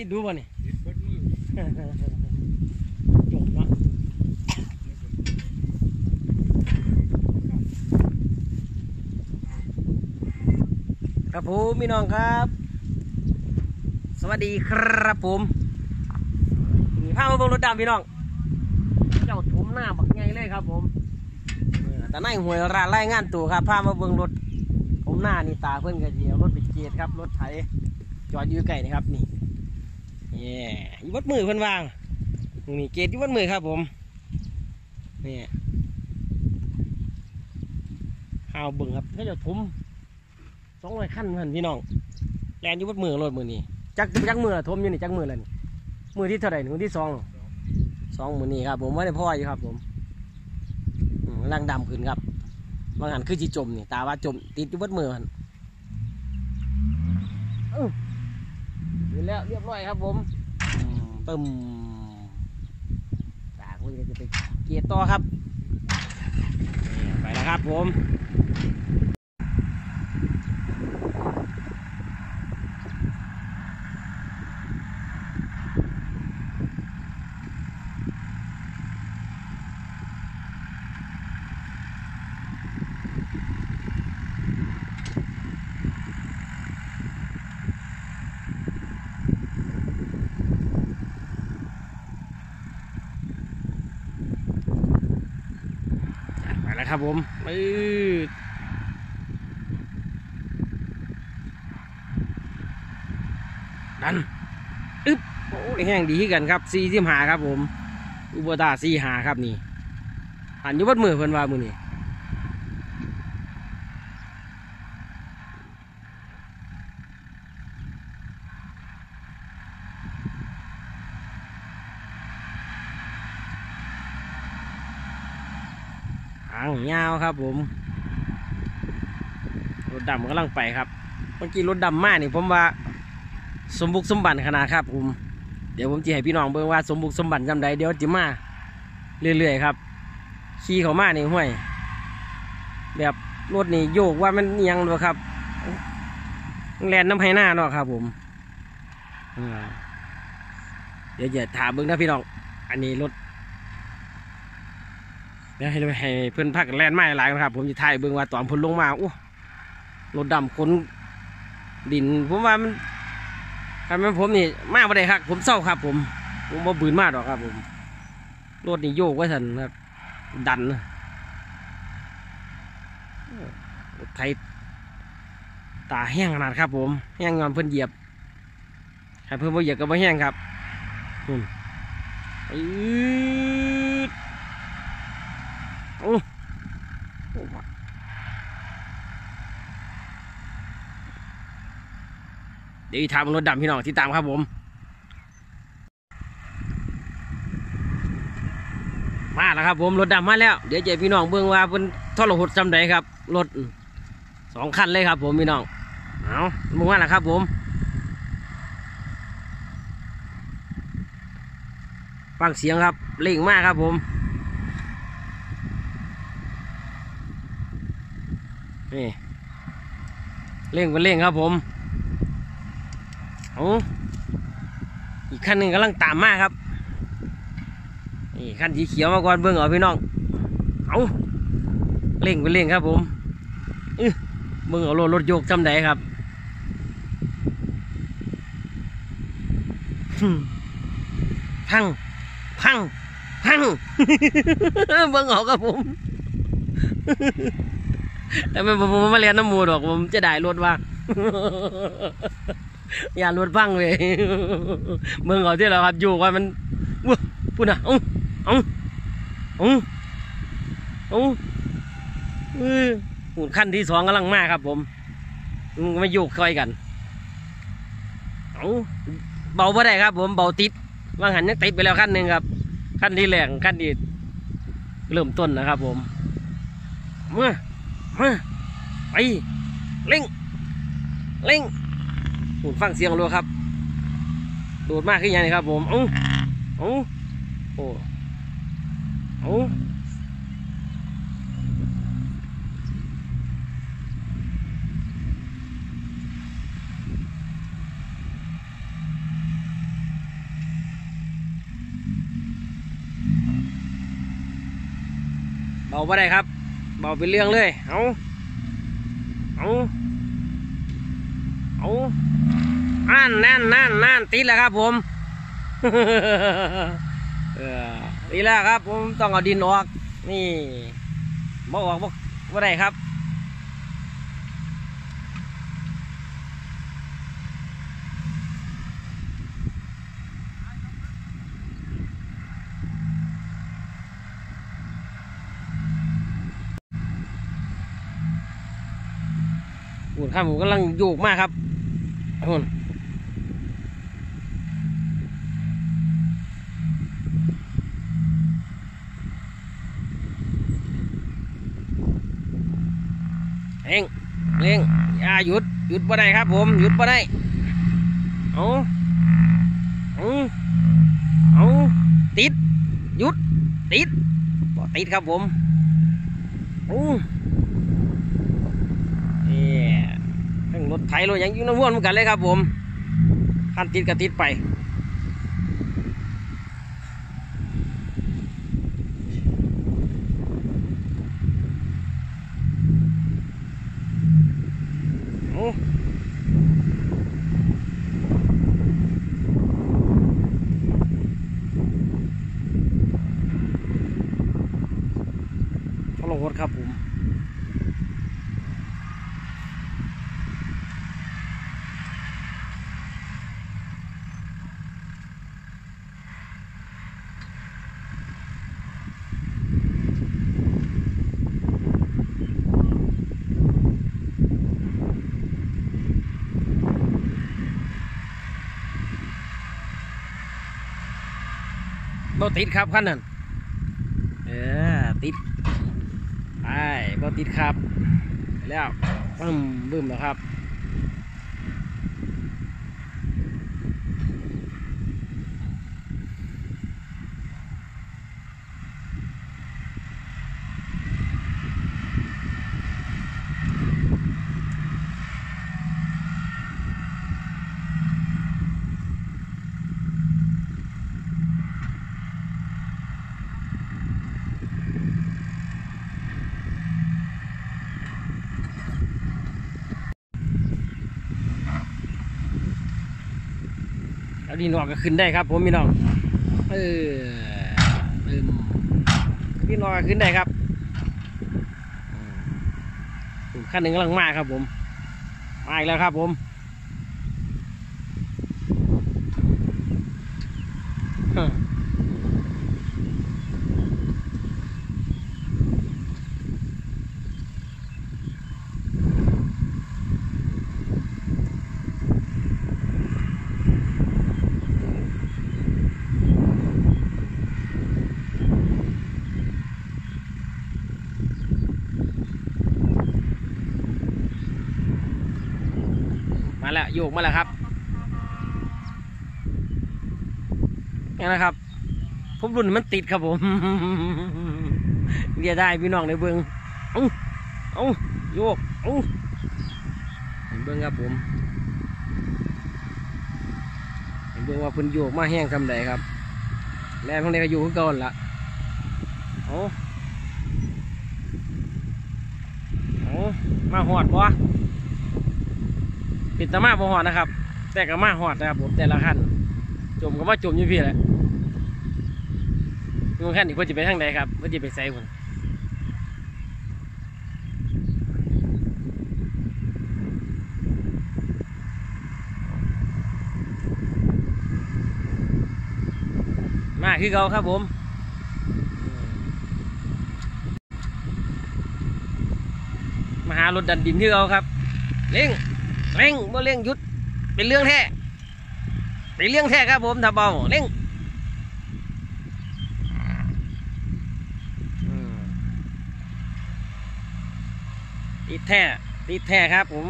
ติดดูป่ะนี่ติดเบิดมือจบเนาะครับผมพี่น้องครับ สวัสดีครับผมนี่พามาเบิ่งรถดำพี่น้อง เจ้าถมหน้าบักใหญ่เลยครับผมแต่ในหวยร้านรายงานตัวครับพามาเบิ่งรถผมหน้านี่ตาเพิ่อนกระเจียวรถปิดเกียรครับ รถไถจอดอยู่ใกล้นี่ครับนี่ เย่อยู่วัดมือเพิ่นวางนี่เกตยู่บมือครับผมนี่ข้าวบิ่งครับเขาจะทุ่มสองร้อยขั้นเพื่อนพี่น้องแลนยู่บมือรถมือนี่จักจักมือละทุ่มอยู่นี่จักมือละนี่มือที่เท่าไหร่มือที่สองสองมือนี่ครับ ผมไม่ได้พ่ออยู่ครับ ผมร่างดำขึ้นครับบางหันคือจีจมนี่ตาว่าจมติดยู่บมือมัน อื้ออยู่แล้วเรียบร้อยครับผมอืมตึมจากคุยก็จะไปเกียร์ต่อครับนี่ไปแล้วครับผม ครับผมดดันอึ๊บโอ้ยแห้งดีที่กันครับซีที่หาครับผม อุบตาซีหาครับนี่หันยุบดมือเพิ่นว่ามือนี่ ยาวครับ ผม รถดำกำลังไปครับ เมื่อกี้รถดำมากนี่ผมว่า สมบุกสมบันขนาดครับ ผม เดี๋ยวผมจะให้พี่น้องเบิ่งว่าสมบุกสมบันจำใดเดี๋ยวจิมาเรื่อยๆครับ ขี่เขามานี่ห้วย แบบรถนี่โยกว่ามันยังเลยครับแลนน้ำไห้หน้าเนาะครับ ผมเดี๋ยวจะถามเบิ่งนะพี่น้อง อันนี้รถ ดี๋ยวให้ให้เพื่อนพักแลนไม้หลายนะครับ ผมจะถ่ายเบิ่งว่าตอนเพ้นลงมาโอ้รถดำขนดิน ผมว่ามันการเป็นผมนี่มาบ่ได้ครับ ผมเศร้าครับ ผม ผมบ่บืนมากหรอกครับ ผมรถนี่โยกไว้สันครับ ดันไทยตาแห้งขนาดครับ ผมแห้งงอนเพิ่นเหยียบให้เพิ่นบ่เหยียบก็บ่แห้งครับอืมอืดโอ้โอ้ เดี๋ยวอีทางรถดำพี่น้องที่ตามครับผม มาแล้วครับผมรถดำมาแล้ว เดี๋ยวเจพี่น้องเบิ่งว่าเป็นทรหดจำใดครับรถสองคันเลยครับ ผมพี่น้องเอามึงว่าล่ะครับผมฟังเสียงครับเร่งมากครับผมนี่เร่งเป็นเร่งครับผม อาอีกคันหนึ่งกำลังตามมาครับนี่ขั้นสีเขียวมาก่อนเบิ่งเอาพี่น้องเอาเร่งไปเร่งครับผมอื้อเบิ่งเอารถรถโยกจำได้ครับหึ่มพังพังพังเบิ่งเอาครับผมแต่ไม่ผมมาเรียนน้ำมูดอกผมจะได้รถว่า อย่ารถพังเว้ยเบิ่งเอาที่เราครับอยู่ว่ามันว้าพูดนะเอ้าเอาเอาเอาเออหูขั้นที่สองกำลังมาครับ ผมมึงไม่คอยกันเอาเบาไม่ได้ครับ ผมเบาติดว่างหันยังติดไปแล้วขั้นหนึ่งครับ ขั้นที่แรงขั้นที่เริ่มต้นนะครับ ผมมามาไปเร่งเร่ง ผมฟังเสียงดูครับ โดดมากขึ้นยังไงครับ ผมอู้อู้โอ้อู้เบาไ่ได้ครับ เบาไปเรื่องเลย เอาเอาเอา นั่นนั่นนั่นนั่นติดแล้วครับผมติดแล้วครับ ผมต้องเอาดินออก นี่บ่ออกบ่บ่ได้ครับหุ่นข้ามผมกำลังโยกมากครับหุ่น เร่งเร่งอย่าหยุดหยุดบ่ได้ครับ ผมหยุดบ่ได้เอาเอาเอาติดหยุดติดบ่ติดครับผมโอ้นี่ทั้งรถไถรถยังอยู่น้ำวนเหมือนกันเลยครับ ผมคันติดก็ติดไปโอ้เขาลงรถ ครับผมบ่ติดครับขั้นนั้นเออติด บ่ติดครับ แล้วบึ้มบึ้มแล้วครับ นี่นออกก็ขึ้นได้ครับ ผมพี่น้องเออพี่นออกก็ขึ้นได้ครับขั้นหนึ่งกำลังมาครับผมมาอีกแล้วครับผมฮ โยกมาแล้วครับนี่นะครับ ผมรุ่นมันติดครับผมเรียได้พี่น้องในเบิงเอ้าเอ้าโยกเอ้าให้เบิงครับผมให้เบิงว่าพิ่นโยกมาแห้งทำใดครับแรงของใดก็อยู่คือเก่อนละเอาเอามาหอดวะ ปิดตามาบ่หอดนะครับ แต่ก็มาหอดนะครับผมแต่ละขั้นจมก็ว่าจมอยู่พี่แหละบางขั้นอีกเพื่อจะไปทางใดครับเพื่อจะไปใส่คนมาคือเขาครับผมมาหารถดันดินที่เขาครับเร่ง เร่งบ่เร่งยุดเป็นเรื่องแท้เป็นเรื่องแท้ครับผมถ้าเบาเร่งติดแท้ติดแท้ครับผม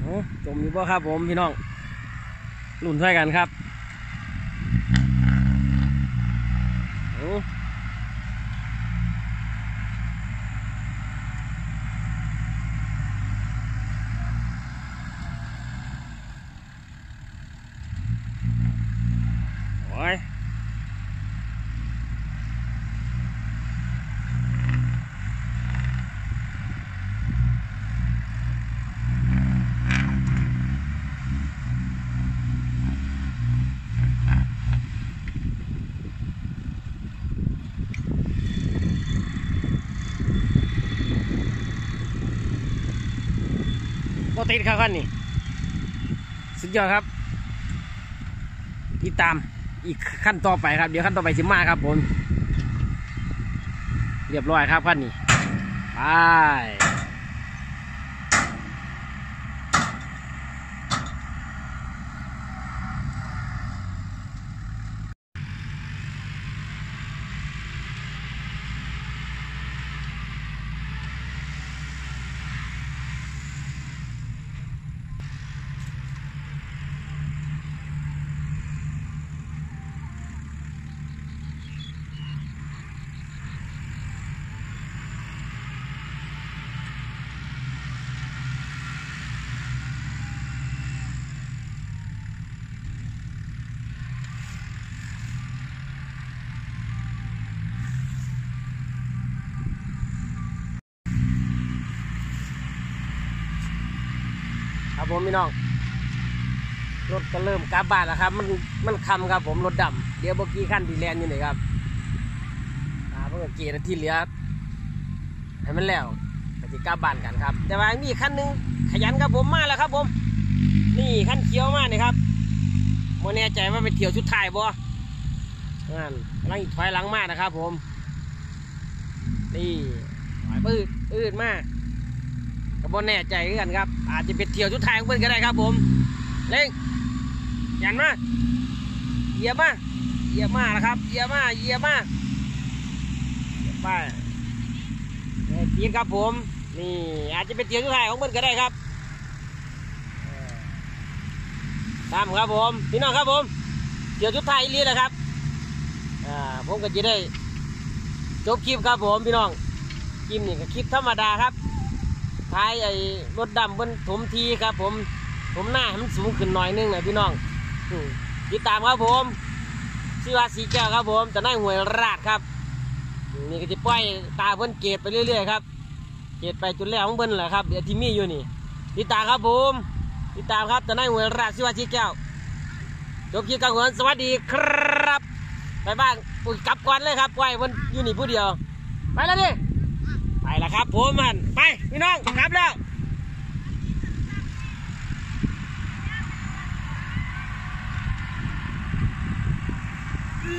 โอ้จมอยู่ บ่ครับผมพี่น้องหนุนช่วยกันครับโอ้ ติดครับขั้นนี้สุดยอดครับติดตามอีกขั้นต่อไปครับ เดี๋ยวขั้นต่อไปสิมาครับผม เรียบร้อยครับขั้นนี้ไป ครับผมพี่น้อง รถก็เริ่มกลับบ้านแล้วครับ มันมันคำครับผมรถดำเดี๋ยวเมื่อกี้ขั้นดีแลนอยู่นี่ครับอ่าเพิ่งเกียร์ที่เหลือให้มันแล้วก็จะกลับบ้านกันครับ แต่ว่ามีขั้นหนึ่งขยันครับผมมาแล้วครับ ผม นี่ขั้นเขียวมากนี่ครับโมแน่ใจว่าเป็นเที่ยวชุดไทายบ่นั่นกำลังอีกถอยหลังมากนะครับ ผม นี่ถอยปืดปืดมาก ก็บ่แน่ใจกันครับ อาจจะเป็นเที่ยวชุดไทายของเพื่อนก็ได้ครับผมเร่งยันมาเหยียบมาเหยียบมานะครับเหยียบมาเหยียบมาเหยียบไปเอ้ยปีนครับผม นี่อาจจะเป็นเที่ยวชุดไทายของเพื่อนก็ได้ครับตามครับผมพี่น้องครับผมเที่ยวชุดไทายอีหลีนะครับอ่าผมก็จะได้จบคลิปครับผมพี่น้องคลิปนี้ก็คลิปธรรมดาครับ ท้ายไอ้รถดำบนถมทีครับ ผมผมหน้าให้มันสูงขึ้นหน่อยนึงนะพี่น้องติดตามครับผมชื่อว่าสีแก้วครับผมแต่นายหวยราดครับนี่ก็จะปล่อยตาเพิ่นเกตไปเรื่อยๆครับเกตไปจุดแรกของเพิ่นแหละครับเดี๋ยวที่มีอยู่นี่ติดตามครับผมติดตามครับแต่นายหวยราดชื่อว่าสีแก้วจบคลิปกันก่อนสวัสดีครับ ไปบ้านอุ้ยกลับก่อนเลยครับปล่อยเพิ่นอยู่นี่ผู้เดียว ไปแล้วดิ ครับผมมันไปพี่น้องครับแล้วอื